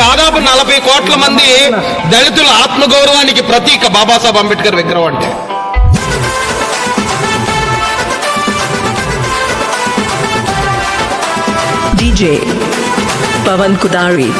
దాదాపు నలభై కోట్ల మంది దళితుల ఆత్మగౌరవానికి ప్రతీక బాబాసాహెబ్ అంబేద్కర్ విగ్రహం అంటే. డీజే పవన్ కుదారి.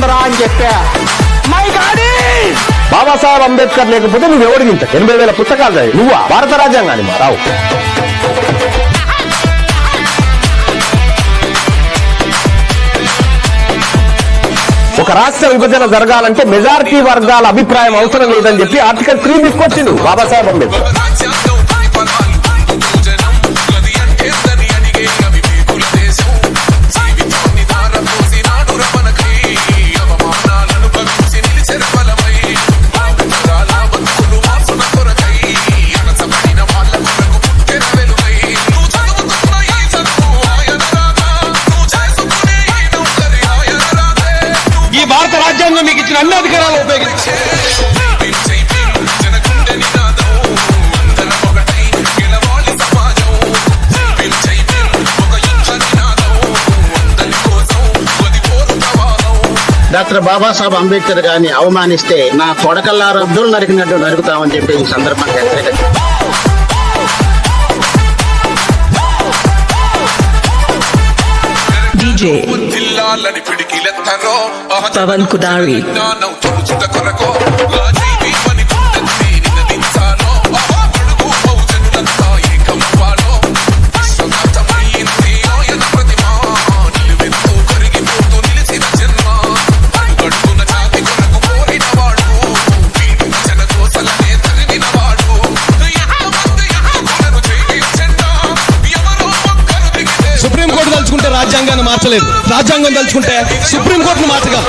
ఉందరా అని చెప్పా. బాబాసాహెబ్ అంబేద్కర్ లేకపోతే నువ్వు ఎవడికి ఇంత ఎనభై వేల పుస్తకాలు చదివి నువ్వు? భారత రాజ్యాంగాన్ని మారావు ఒక రాష్ట్ర విభజన జరగాలంటే మెజారిటీ వర్గాల అభిప్రాయం అవసరం లేదని చెప్పి ఆర్టికల్ త్రీ తీసుకొచ్చింది బాబాసాహెబ్ అంబేద్కర్. చట్టంలో మీకు ఇచ్చిన అన్ని అధికారాలు ఉపయోగించారు డాక్టర్ బాబాసాహెబ్ అంబేద్కర్ గారిని అవమానిస్తే నా కొడకల్లారా అబ్దుల్ నరికినట్టు నరుకుతామని చెప్పి ఈ సందర్భంగా హెచ్చరిక DJ. వాళ్ళని పిడికిలెత్తరో పవన్ కుదారి రాజ్యాంగాన్ని మార్చలేదు. రాజ్యాంగం తలుచుకుంటే సుప్రీంకోర్టును మార్చగా